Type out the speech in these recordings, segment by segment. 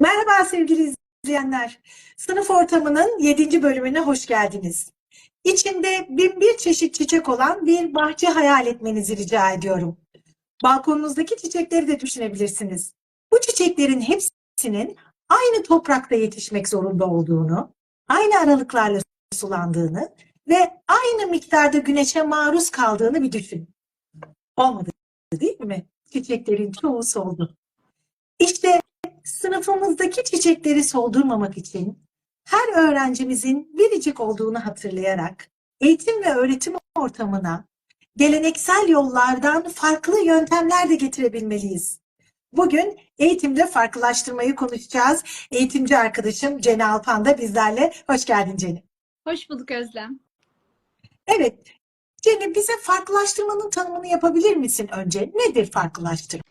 Merhaba sevgili izleyenler. Sınıf ortamının 7. bölümüne hoş geldiniz. İçinde bin bir çeşit çiçek olan bir bahçe hayal etmenizi rica ediyorum. Balkonunuzdaki çiçekleri de düşünebilirsiniz. Bu çiçeklerin hepsinin aynı toprakta yetişmek zorunda olduğunu, aynı aralıklarla sulandığını ve aynı miktarda güneşe maruz kaldığını bir düşün. Olmadı değil mi? Çiçeklerin çoğu soldu. İşte sınıfımızdaki çiçekleri soldurmamak için her öğrencimizin biricik olduğunu hatırlayarak eğitim ve öğretim ortamına geleneksel yollardan farklı yöntemler de getirebilmeliyiz. Bugün eğitimde farklılaştırmayı konuşacağız. Eğitimci arkadaşım Ceni Alpan da bizlerle. Hoş geldin Ceni. Hoş bulduk Özlem. Evet, Ceni bize farklılaştırmanın tanımını yapabilir misin önce? Nedir farklılaştırma?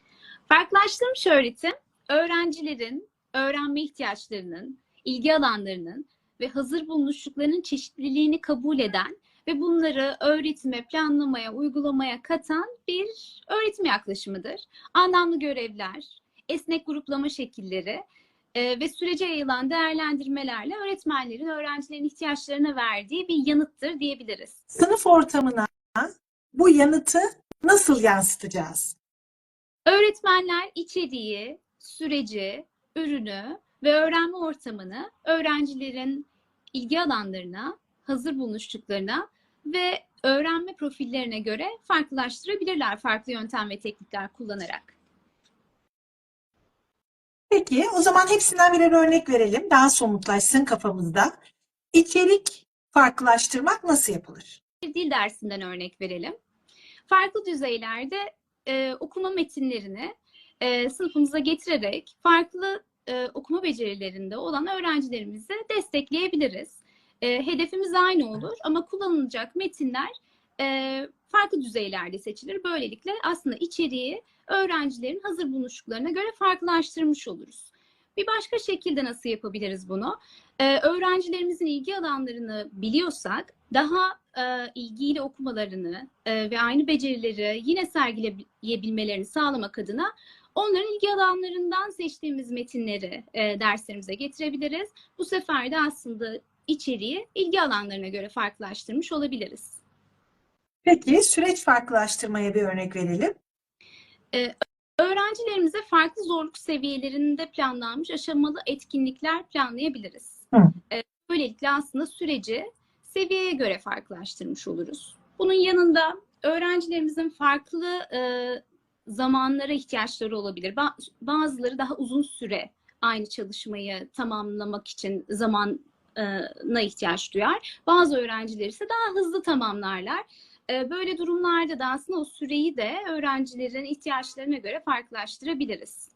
Farklılaştırmış öğretim, öğrencilerin öğrenme ihtiyaçlarının, ilgi alanlarının ve hazır bulunuşluklarının çeşitliliğini kabul eden ve bunları öğretime, planlamaya, uygulamaya katan bir öğretim yaklaşımıdır. Anlamlı görevler, esnek gruplama şekilleri e, ve sürece yayılan değerlendirmelerle öğretmenlerin öğrencilerin ihtiyaçlarına verdiği bir yanıttır diyebiliriz. Sınıf ortamına bu yanıtı nasıl yansıtacağız? Öğretmenler içeriği, süreci, ürünü ve öğrenme ortamını öğrencilerin ilgi alanlarına, hazır bulunuşluklarına ve öğrenme profillerine göre farklılaştırabilirler farklı yöntem ve teknikler kullanarak. Peki, o zaman hepsinden birer örnek verelim. Daha somutlaşsın kafamızda. İçerik farklılaştırmak nasıl yapılır? Bir dil dersinden örnek verelim. Farklı düzeylerde e, okuma metinlerini e, sınıfımıza getirerek farklı e, okuma becerilerinde olan öğrencilerimizi destekleyebiliriz. E, hedefimiz aynı olur ama kullanılacak metinler e, farklı düzeylerde seçilir. Böylelikle aslında içeriği öğrencilerin hazır buluştuklarına göre farklılaştırmış oluruz. Bir başka şekilde nasıl yapabiliriz bunu? Ee, öğrencilerimizin ilgi alanlarını biliyorsak daha e, ilgiyle okumalarını e, ve aynı becerileri yine sergileyebilmelerini sağlamak adına onların ilgi alanlarından seçtiğimiz metinleri e, derslerimize getirebiliriz. Bu sefer de aslında içeriği ilgi alanlarına göre farklılaştırmış olabiliriz. Peki, süreç farklılaştırmaya bir örnek verelim. Öğrencilerimize farklı zorluk seviyelerinde planlanmış aşamalı etkinlikler planlayabiliriz. Hı. Ee, Böylelikle aslında süreci seviyeye göre farklılaştırmış oluruz. Bunun yanında öğrencilerimizin farklı e, zamanlara ihtiyaçları olabilir. Ba- Bazıları daha uzun süre aynı çalışmayı tamamlamak için zamana ihtiyaç duyar. Bazı öğrenciler ise daha hızlı tamamlarlar. Böyle durumlarda da aslında o süreyi de öğrencilerin ihtiyaçlarına göre farklılaştırabiliriz.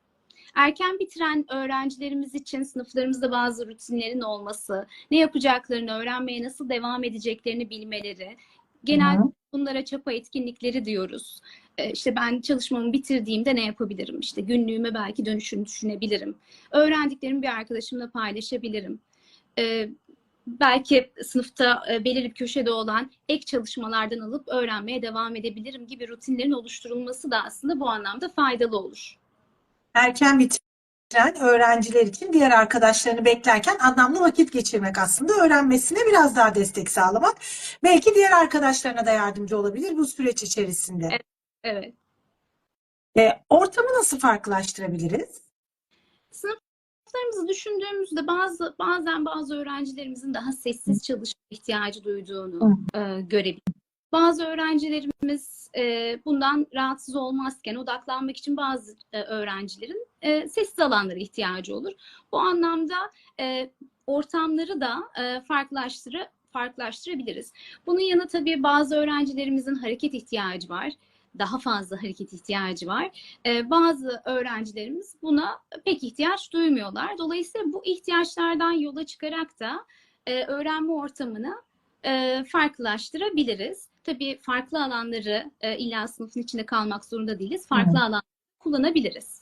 Erken bitiren öğrencilerimiz için sınıflarımızda bazı rutinlerin olması, ne yapacaklarını, öğrenmeye nasıl devam edeceklerini bilmeleri, genel. Bunlara çapa etkinlikleri diyoruz. E, İşte ben çalışmamı bitirdiğimde ne yapabilirim? İşte günlüğüme belki dönüşünü düşünebilirim. Öğrendiklerimi bir arkadaşımla paylaşabilirim. E, belki sınıfta e, belirli bir köşede olan ek çalışmalardan alıp öğrenmeye devam edebilirim gibi rutinlerin oluşturulması da aslında bu anlamda faydalı olur. Erken bitiren öğrenciler için diğer arkadaşlarını beklerken anlamlı vakit geçirmek aslında öğrenmesine biraz daha destek sağlamak. Belki diğer arkadaşlarına da yardımcı olabilir bu süreç içerisinde. Evet. Evet. E, ortamı nasıl farklılaştırabiliriz? Sınıflarımızı düşündüğümüzde bazı bazen bazı öğrencilerimizin daha sessiz çalışma ihtiyacı duyduğunu e, görebiliriz. Bazı öğrencilerimiz e, bundan rahatsız olmazken odaklanmak için bazı e, öğrencilerin e, sessiz alanlara ihtiyacı olur. Bu anlamda e, ortamları da e, farklılaştırı, farklılaştırabiliriz. Bunun yanı tabii bazı öğrencilerimizin hareket ihtiyacı var. Daha fazla hareket ihtiyacı var. Ee, bazı öğrencilerimiz buna pek ihtiyaç duymuyorlar. Dolayısıyla bu ihtiyaçlardan yola çıkarak da e, öğrenme ortamını e, farklılaştırabiliriz. Tabii farklı alanları e, illa sınıfın içinde kalmak zorunda değiliz. Farklı alanları kullanabiliriz.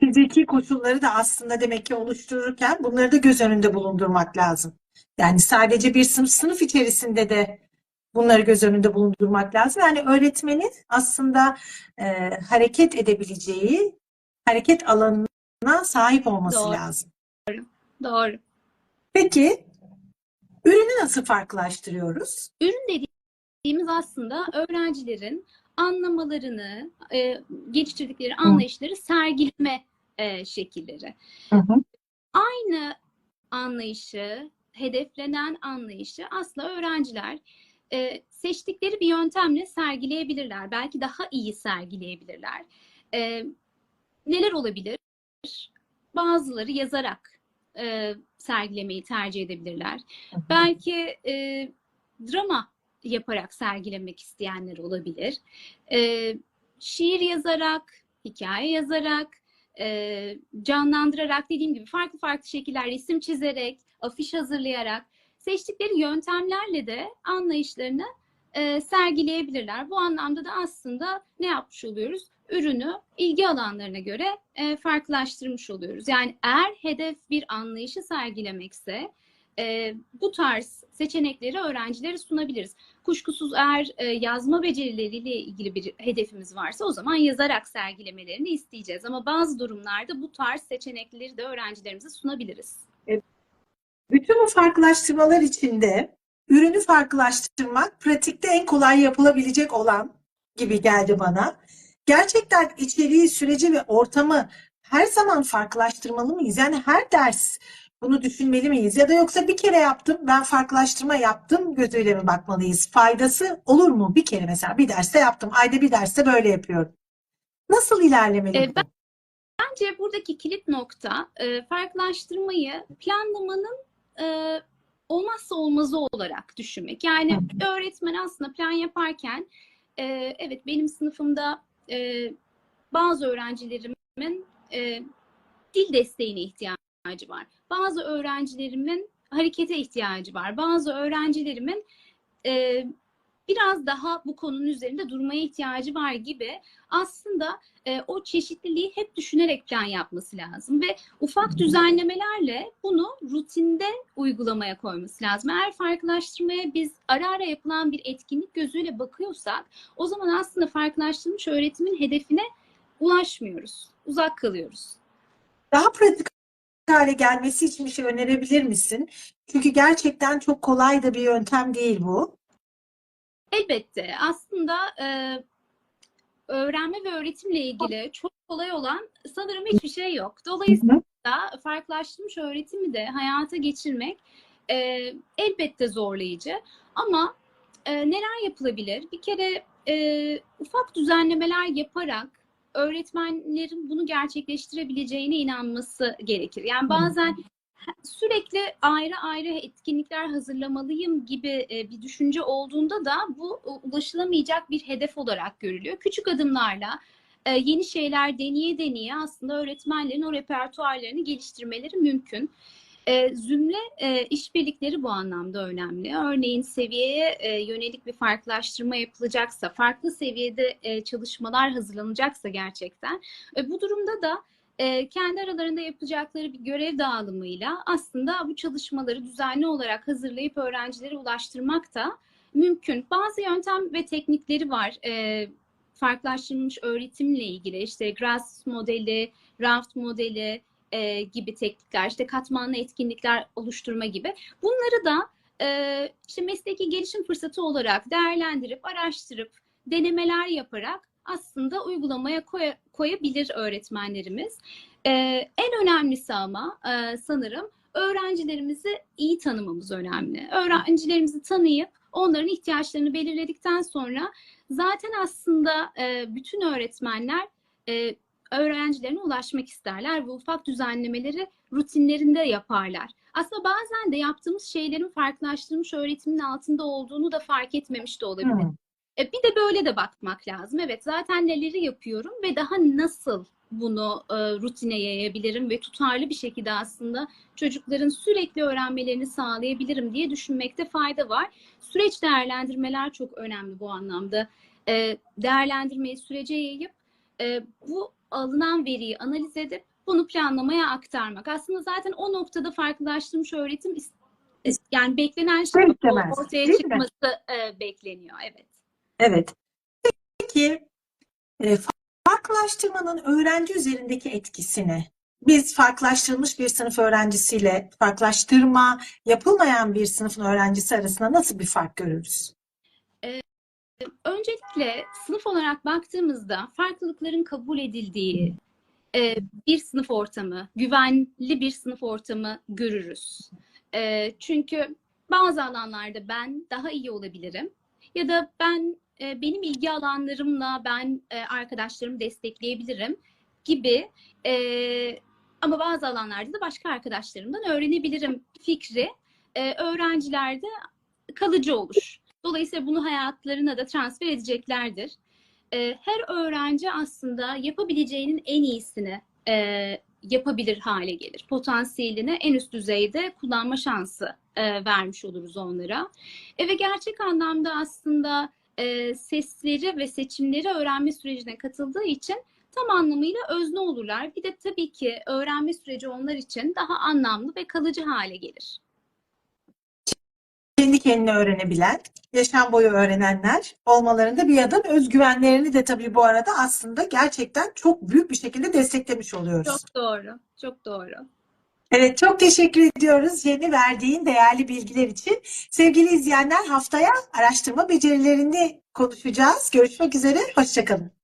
Fiziki koşulları da aslında demek ki oluştururken bunları da göz önünde bulundurmak lazım. Yani sadece bir sınıf sınıf içerisinde de bunları göz önünde bulundurmak lazım. Yani öğretmenin aslında e, hareket edebileceği, hareket alanını sahip olması Doğru. lazım. Doğru. Peki ürünü nasıl farklılaştırıyoruz? Ürün dediğimiz aslında öğrencilerin anlamalarını, e, geliştirdikleri anlayışları sergileme e, şekilleri. Aynı anlayışı, hedeflenen anlayışı aslında öğrenciler e, seçtikleri bir yöntemle sergileyebilirler. Belki daha iyi sergileyebilirler. E, neler olabilir? Bazıları yazarak e, sergilemeyi tercih edebilirler. Belki e, drama yaparak sergilemek isteyenler olabilir. E, şiir yazarak, hikaye yazarak, e, canlandırarak dediğim gibi farklı farklı şekiller resim çizerek, afiş hazırlayarak seçtikleri yöntemlerle de anlayışlarını e, sergileyebilirler. Bu anlamda da aslında ne yapmış oluyoruz? Ürünü ilgi alanlarına göre e, farklılaştırmış oluyoruz. Yani eğer hedef bir anlayışı sergilemekse e, bu tarz seçenekleri öğrencilere sunabiliriz. Kuşkusuz eğer e, yazma becerileriyle ilgili bir hedefimiz varsa o zaman yazarak sergilemelerini isteyeceğiz. Ama bazı durumlarda bu tarz seçenekleri de öğrencilerimize sunabiliriz. Bütün bu farklılaştırmalar içinde ürünü farklılaştırmak pratikte en kolay yapılabilecek olan gibi geldi bana. Gerçekten içeriği, süreci ve ortamı her zaman farklılaştırmalı mıyız? Yani her ders bunu düşünmeli miyiz? Ya da yoksa bir kere yaptım, ben farklılaştırma yaptım gözüyle mi bakmalıyız? Faydası olur mu? Bir kere mesela bir derste yaptım, ayda bir derste böyle yapıyorum. Nasıl ilerlemeli E, bu? ben- Bence buradaki kilit nokta e, farklılaştırmayı planlamanın e, olmazsa olmazı olarak düşünmek. Yani öğretmen aslında plan yaparken e, evet benim sınıfımda e, bazı öğrencilerimin e, dil desteğine ihtiyacı var. Bazı öğrencilerimin harekete ihtiyacı var. Bazı öğrencilerimin e, biraz daha bu konunun üzerinde durmaya ihtiyacı var gibi aslında e, o çeşitliliği hep düşünerek plan yapması lazım ve ufak düzenlemelerle bunu rutinde uygulamaya koyması lazım. Eğer farklılaştırmaya biz ara ara yapılan bir etkinlik gözüyle bakıyorsak o zaman aslında farklılaştırmış öğretimin hedefine ulaşmıyoruz. Uzak kalıyoruz. Daha pratik hale gelmesi için bir şey önerebilir misin? Çünkü gerçekten çok kolay da bir yöntem değil bu. Elbette aslında e, öğrenme ve öğretimle ilgili çok kolay olan sanırım hiçbir şey yok. Dolayısıyla farklılaştırmış öğretimi de hayata geçirmek e, elbette zorlayıcı. Ama e, neler yapılabilir? Bir kere e, ufak düzenlemeler yaparak öğretmenlerin bunu gerçekleştirebileceğine inanması gerekir. Yani bazen sürekli ayrı ayrı etkinlikler hazırlamalıyım gibi e, bir düşünce olduğunda da bu e, ulaşılamayacak bir hedef olarak görülüyor. Küçük adımlarla e, yeni şeyler deneye deneye aslında öğretmenlerin o repertuarlarını geliştirmeleri mümkün. E, Zümre e, işbirlikleri bu anlamda önemli. Örneğin seviyeye yönelik bir farklılaştırma yapılacaksa, farklı seviyede çalışmalar hazırlanacaksa gerçekten, bu durumda da e, kendi aralarında yapacakları bir görev dağılımıyla aslında bu çalışmaları düzenli olarak hazırlayıp öğrencilere ulaştırmak da mümkün. Bazı yöntem ve teknikleri var. E, öğretimle ilgili işte GRASS modeli, RAFT modeli e, gibi teknikler, işte katmanlı etkinlikler oluşturma gibi. Bunları da e, işte mesleki gelişim fırsatı olarak değerlendirip, araştırıp, denemeler yaparak aslında uygulamaya koy- koyabilir öğretmenlerimiz. Ee, en önemlisi ama e, sanırım öğrencilerimizi iyi tanımamız önemli. Öğrencilerimizi tanıyıp onların ihtiyaçlarını belirledikten sonra zaten aslında e, bütün öğretmenler e, öğrencilerine ulaşmak isterler ve ufak düzenlemeleri rutinlerinde yaparlar. Aslında bazen de yaptığımız şeylerin farklılaştırılmış öğretimin altında olduğunu da fark etmemiş de olabilir. Hmm. E, bir de böyle de bakmak lazım. Evet zaten neleri yapıyorum ve daha nasıl bunu e, rutine yayabilirim ve tutarlı bir şekilde aslında çocukların sürekli öğrenmelerini sağlayabilirim diye düşünmekte fayda var. Süreç değerlendirmeler çok önemli bu anlamda. E, değerlendirmeyi sürece yayıp e, bu alınan veriyi analiz edip bunu planlamaya aktarmak. Aslında zaten o noktada farklılaştırmış öğretim yani beklenen şey istemez, ortaya çıkması e, bekleniyor. Evet. Evet. Peki e, farklılaştırmanın öğrenci üzerindeki etkisini biz farklılaştırılmış bir sınıf öğrencisiyle farklılaştırma yapılmayan bir sınıfın öğrencisi arasında nasıl bir fark görürüz? Öncelikle sınıf olarak baktığımızda farklılıkların kabul edildiği e, bir sınıf ortamı, güvenli bir sınıf ortamı görürüz. E, çünkü bazı alanlarda ben daha iyi olabilirim ya da ben e, benim ilgi alanlarımla ben e, arkadaşlarımı destekleyebilirim gibi e, ama bazı alanlarda da başka arkadaşlarımdan öğrenebilirim fikri e, öğrencilerde kalıcı olur. Dolayısıyla bunu hayatlarına da transfer edeceklerdir. Ee, Her öğrenci aslında yapabileceğinin en iyisini e, yapabilir hale gelir. Potansiyelini en üst düzeyde kullanma şansı e, vermiş oluruz onlara. E, ve gerçek anlamda aslında e, sesleri ve seçimleri öğrenme sürecine katıldığı için tam anlamıyla özne olurlar. Bir de tabii ki öğrenme süreci onlar için daha anlamlı ve kalıcı hale gelir. Kendi kendine öğrenebilen, yaşam boyu öğrenenler olmalarında bir adım özgüvenlerini de tabii bu arada aslında gerçekten çok büyük bir şekilde desteklemiş oluyoruz. Çok doğru, çok doğru. Evet, çok teşekkür ediyoruz yeni verdiğin değerli bilgiler için. Sevgili izleyenler haftaya araştırma becerilerini konuşacağız. Görüşmek üzere, hoşçakalın.